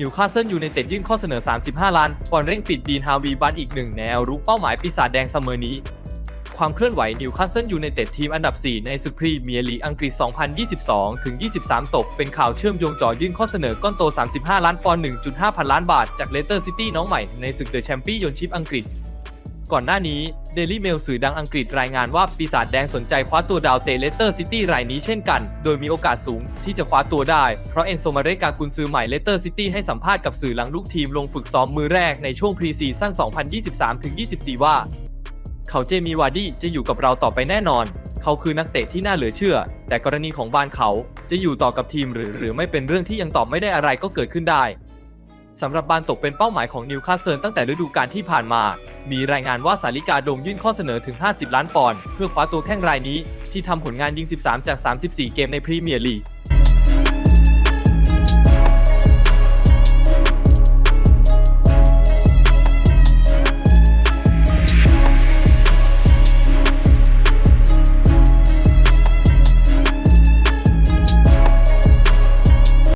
นิวคาสเซิลยูไนเต็ดยื่นข้อเสนอ 35 ล้านปอนเร่งปิดดีนฮาวีบัตอีกหนึ่งแนวรุกเป้าหมายปีศาจแดงเสมอนี้ ความเคลื่อนไหวนิวคาสเซิลยูไนเต็ดทีมอันดับ 4 ในศึกพรีเมียร์ลีกอังกฤษ 2022 ถึง 23 ตก เป็นข่าวเชื่อมโยงจ่อยื่นข้อเสนอก้อนโต 35 ล้านปอนด์ 1.5 พันล้านบาท จากเลสเตอร์ซิตี้น้องใหม่ในศึกเดอะแชมเปี้ยนชิพอังกฤษ ก่อนหน้านี้เดลี่เมลสื่อดังอังกฤษรายงานว่าปีศาจแดงสนใจคว้าตัวดาวเตะเลสเตอร์ซิตี้รายนี้เช่นกัน โดยมีโอกาสสูงที่จะคว้าตัวได้ เพราะเอนโซมาเรกากุนซือใหม่เลสเตอร์ซิตี้ให้สัมภาษณ์กับสื่อหลังลูกทีมลงฝึกซ้อมมือแรกในช่วงพรีซีซั่น 2023-24 ว่า เขาเจมีวาร์ดี้จะอยู่กับเราต่อไปแน่นอน เขาคือนักเตะที่น่าเหลือเชื่อ แต่กรณีของบ้านเขาจะอยู่ต่อกับทีมหรือหรือไม่เป็นเรื่องที่ยังตอบไม่ได้อะไรก็เกิดขึ้นได้ สำหรับบานตกเป็นเป้าหมายของนิวคาสเซิลตั้งแต่ฤดูกาลที่ผ่านมา มีรายงานว่าสาลิกาโดมยื่นข้อเสนอถึง 50 ล้านปอนด์เพื่อคว้าตัวแข้งรายนี้ ที่ทำผลงานยิง 13 จาก 34 เกมในพรีเมียร์ลีก